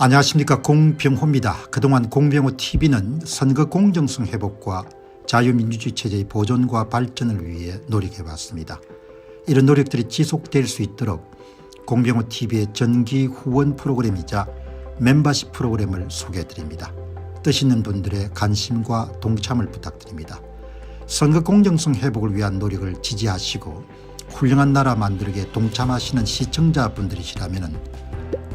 안녕하십니까 공병호입니다. 그동안 공병호 TV는 선거 공정성 회복과 자유민주주의 체제의 보존과 발전을 위해 노력해왔습니다. 이런 노력들이 지속될 수 있도록 공병호 TV의 정기 후원 프로그램이자 멤버십 프로그램을 소개해드립니다. 뜻 있는 분들의 관심과 동참을 부탁드립니다. 선거 공정성 회복을 위한 노력을 지지하시고 훌륭한 나라 만들기에 동참하시는 시청자분들이시라면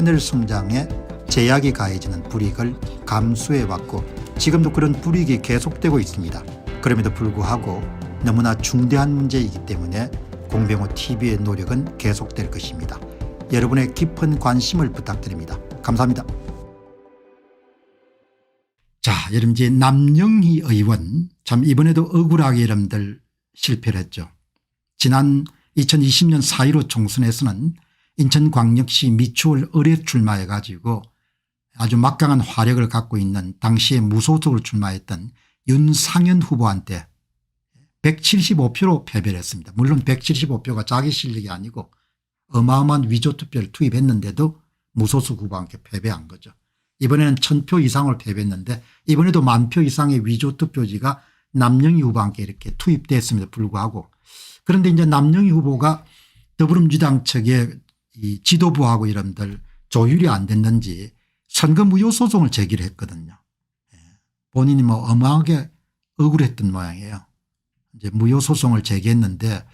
채널 성장에 제약이 가해지는 불이익을 감수해 왔고 지금도 그런 불이익이 계속되고 있습니다. 그럼에도 불구하고 너무나 중대한 문제이기 때문에 공병호 TV의 노력은 계속될 것입니다. 여러분의 깊은 관심을 부탁드립니다. 감사합니다. 자, 여러분 이제 남영희 의원 참 이번에도 억울하게 여러분들 실패를 했죠. 지난 2020년 4.15 총선에서는 인천광역시 미추홀 을에 출마해 가지고 아주 막강한 화력을 갖고 있는 당시에 무소속으로 출마했던 윤상현 후보한테 175표로 패배를 했습니다. 물론 175표가 자기 실력이 아니고 어마어마한 위조투표를 투입했는데도 무소속 후보한테 패배한 거죠. 이번에는 1000표 이상을 패배했는데 이번에도 만표 이상의 위조투표지가 남영희 후보한테 이렇게 투입됐음에도 불구하고 그런데 이제 남영희 후보가 더불어민주당 측에 이 지도부하고 이런들 조율이 안 됐는지 선거 무효 소송을 제기를 했거든요. 예. 본인이 뭐 어마하게 억울했던 모양이에요. 이제 무효 소송을 제기했는데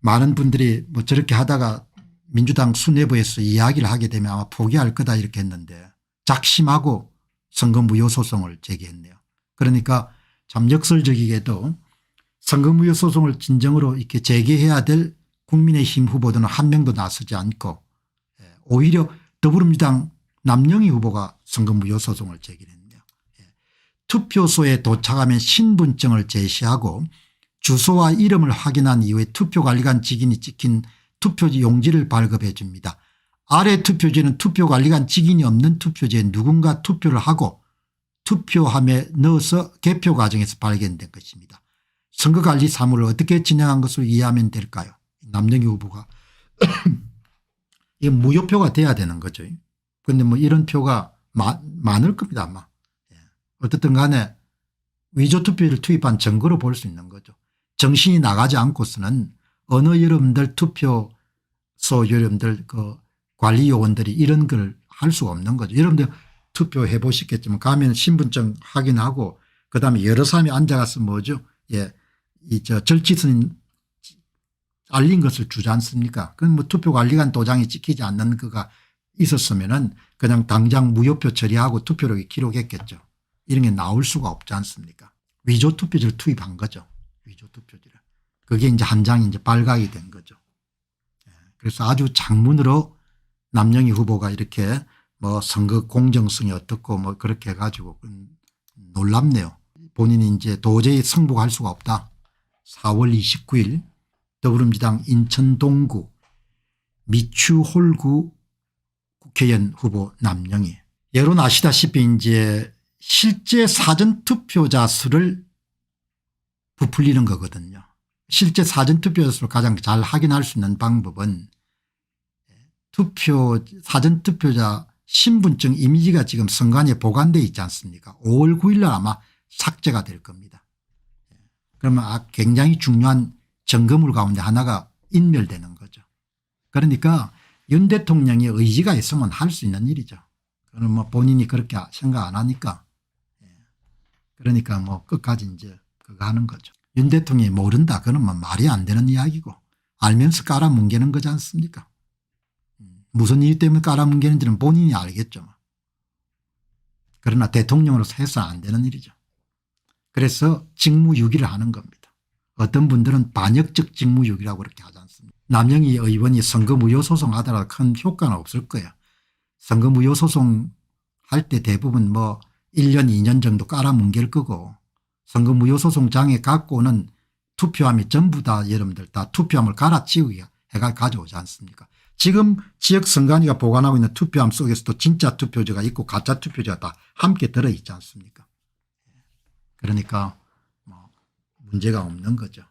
많은 분들이 뭐 저렇게 하다가 민주당 수뇌부에서 이야기를 하게 되면 아마 포기할 거다 이렇게 했는데 작심하고 선거 무효 소송을 제기했네요. 그러니까 참 역설적이게도 선거 무효 소송을 진정으로 이렇게 제기해야 될 국민의힘 후보들은 한 명도 나서지 않고 예, 오히려 더불어민주당 남영희 후보가 선거 무효 소송을 제기했네요. 예. 투표소에 도착하면 신분증을 제시하고 주소와 이름을 확인한 이후에 투표관리관 직인이 찍힌 투표지 용지를 발급해 줍니다. 아래 투표지는 투표관리관 직인이 없는 투표지에 누군가 투표를 하고 투표함에 넣어서 개표 과정에서 발견된 것입니다. 선거관리 사무를 어떻게 진행한 것으로 이해하면 될까요 남영희 후보가 이게 무효표가 돼야 되는 거죠. 그런데 뭐 이런 표가 마, 많을 겁니다 아마. 예. 어떻든 간에 위조투표를 투입한 증거로 볼 수 있는 거죠. 정신이 나가지 않고서는 어느 여러분들 투표소 여러분들 그 관리 요원들이 이런 걸 할 수가 없는 거죠. 여러분들 투표해 보시겠지만 가면 신분증 확인하고 그다음에 여러 사람이 앉아가서 뭐죠. 예. 이 저 절지선 알린 것을 주지 않습니까? 그건 뭐 투표관리관 도장이 찍히지 않는 거가 있었으면 은 그냥 당장 무효표 처리하고 투표를 기록했겠죠. 이런 게 나올 수가 없지 않습니까? 위조 투표지를 투입한 거죠. 위조 투표지를. 그게 이제 한 장이 이제 발각이 된 거죠. 예, 그래서 아주 장문으로 남영희 후보가 이렇게 뭐 선거 공정성이 어떻고 뭐 그렇게 해가지고 놀랍네요. 본인이 이제 도저히 승복할 수가 없다. 4월 29일 더불어민주당 인천동구 미추홀구 국회의원 후보 남영희. 여러분 아시다시피 이제 실제 사전투표자 수를 부풀리는 거거든요. 실제 사전투표자 수를 가장 잘 확인할 수 있는 방법은 투표 사전투표자 신분증 이미지가 지금 선관위에 보관되어 있지 않습니까 5월 9일 날 아마 삭제가 될 겁니다. 그러면 아, 굉장히 중요한 점검물 가운데 하나가 인멸되는 거죠. 그러니까 윤 대통령의 의지가 있으면 할 수 있는 일이죠. 그럼 뭐 본인이 그렇게 생각 안 하니까. 예. 그러니까 뭐 끝까지 이제 그거 하는 거죠. 윤 대통령이 모른다. 그러면 뭐 말이 안 되는 이야기고 알면서 깔아뭉개는 거지 않습니까? 음. 무슨 이유 때문에 깔아뭉개는지는 본인이 알겠죠. 뭐. 그러나 대통령으로서 해서 안 되는 일이죠. 그래서 직무유기를 하는 겁니다. 어떤 분들은 반역적 직무유기라고 그렇게 하지 않습니다. 남영희 의원이 선거 무효 소송 하더라도 큰 효과는 없을 거예요. 선거 무효 소송 할 때 대부분 뭐 1년 2년 정도 깔아뭉갤 거고 선거 무효 소송장에 갖고 오는 투표함이 전부 다 여러분들 다 투표함을 갈아치우게 해가 가져오지 않습니까 지금 지역 선관위가 보관하고 있는 투표함 속에서도 진짜 투표지가 있고 가짜 투표지가 다 함께 들어있지 않습니까 그러니까 뭐 문제가 없는 거죠.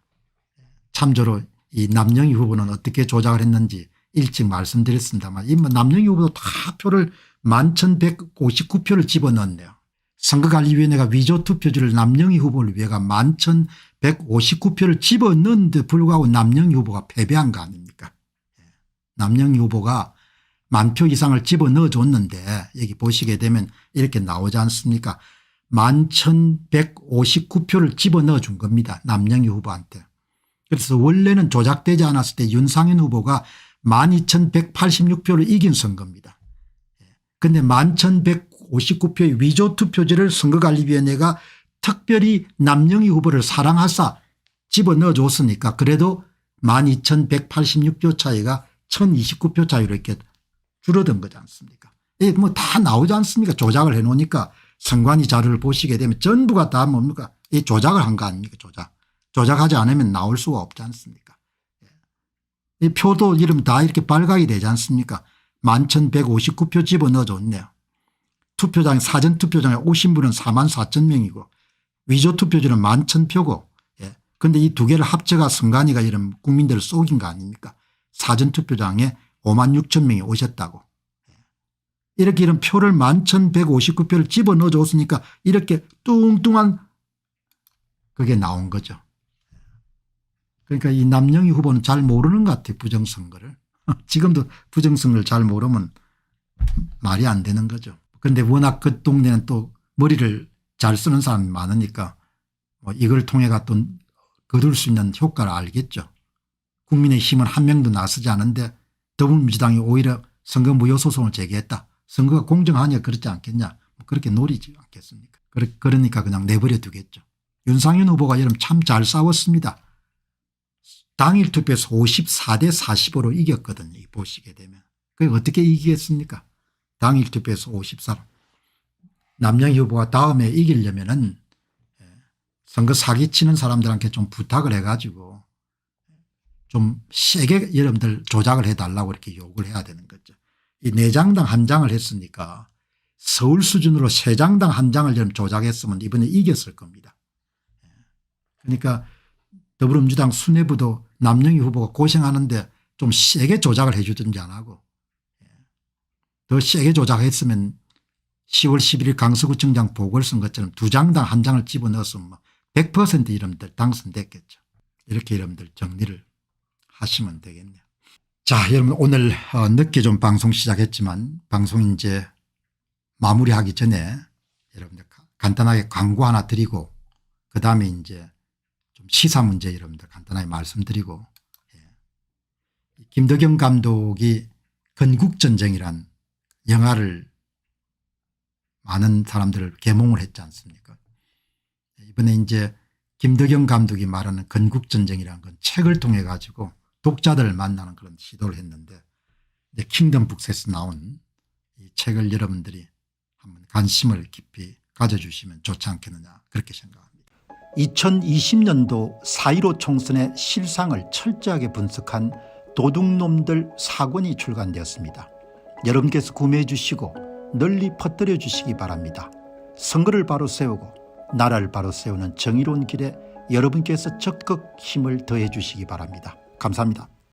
참조로 이 남영희 후보는 어떻게 조작을 했는지 일찍 말씀드렸습니다만 이뭐 남영희 후보도 다 표를 11,159표를 집어넣었네요. 선거관리위원회가 위조투표지를 남영희 후보를 위해가 11,159표를 집어넣는데 불구하고 남영희 후보가 패배한 거 아닙니까 예. 남영희 후보가 만표 이상을 집어넣어 줬는데 여기 보시게 되면 이렇게 나오지 않습니까 11,159표를 집어넣어 준 겁니다. 남영희 후보한테. 그래서 원래는 조작되지 않았을 때 윤상현 후보가 12,186표를 이긴 선거입니다. 그런데 11,159표의 위조투표지를 선거관리위원회가 특별히 남영희 후보를 사랑하사 집어넣어 줬으니까 그래도 12,186표 차이가 1,029표 차이로 이렇게 줄어든 거지 않습니까 뭐 다 나오지 않습니까 조작을 해놓으니까 선관위 자료를 보시게 되면 전부가 다 뭡니까 이 조작을 한 거 아닙니까 조작 조작하지 않으면 나올 수가 없지 않습니까 이 표도 이름 다 이렇게 발각이 되지 않습니까 11,159표 집어넣어줬네요. 투표장 사전투표장에 오신 분은 4만 4천 명이고 위조투표지는 1만 1,000표고 예. 근데 이 두 개를 합쳐가 선관위가 이런 국민들을 속인 거 아닙니까 사전투표장에 5만 6천 명이 오셨다고 예. 이렇게 이런 표를 11,159표를 집어넣어 줬으니까 이렇게 뚱뚱한 그게 나온 거죠. 그러니까 이 남영희 후보는 잘 모르는 것 같아요. 부정선거를. 지금도 부정선거를 잘 모르면 말이 안 되는 거죠. 그런데 워낙 그 동네는 또 머리를 잘 쓰는 사람이 많으니까 뭐 이걸 통해가 또 거둘 수 있는 효과를 알겠죠. 국민의힘은 한 명도 나서지 않은데 더불어민주당이 오히려 선거 무효 소송을 제기했다. 선거가 공정하냐 그렇지 않겠냐 뭐 그렇게 노리지 않겠습니까. 그러- 그러니까 그냥 내버려 두겠죠. 윤상현 후보가 여러분 참잘 싸웠습니다. 당일 투표에서 54대 45로 이겼거든요. 이 보시게 되면. 그게 어떻게 이기겠습니까? 당일 투표에서 54. 남영희 후보가 다음에 이기려면은 예, 선거 사기 치는 사람들한테 좀 부탁을 해가지고 좀 세게 여러분들 조작을 해달라고 이렇게 요구를 해야 되는 거죠. 이 내장당 한 장을 했으니까 서울 수준으로 세 장당 한 장을 조작했으면 이번에 이겼을 겁니다. 예. 그러니까 더불어민주당 수뇌부도 남영희 후보가 고생하는데 좀 세게 조작을 해 주든지 안 하고 예. 더 세게 조작했으면 10월 11일 강서구청장 보궐선거처럼 두 장당 한 장을 집어넣었으면 뭐100% 이름들 당선됐겠죠. 이렇게 이름들 정리를 하시면 되겠네요. 자 여러분 오늘 어, 늦게 좀 방송 시작했지만 방송 이제 마무리하기 전에 여러분들 가- 간단하게 광고 하나 드리고 그 다음에 이제 좀 시사 문제 여러분들 간단하게 말씀드리고 예. 김덕영 감독이 건국전쟁이란 영화를 많은 사람들을 개몽을 했지 않습니까 이번에 이제 김덕영 감독이 말하는 건국전쟁이라는 건 책을 통해 가지고 독자들을 만나는 그런 시도를 했는데 이제 킹덤 북스에서 나온 이 책을 여러분들이 한번 관심을 깊이 가져주시면 좋지 않겠느냐 그렇게 생각합니다. 2020년도 4.15 총선의 실상을 철저하게 분석한 도둑놈들 사권이 출간되었습니다. 여러분께서 구매해 주시고 널리 퍼뜨려 주시기 바랍니다. 선거를 바로 세우고 나라를 바로 세우는 정의로운 길에 여러분께서 적극 힘을 더해 주시기 바랍니다. 감사합니다.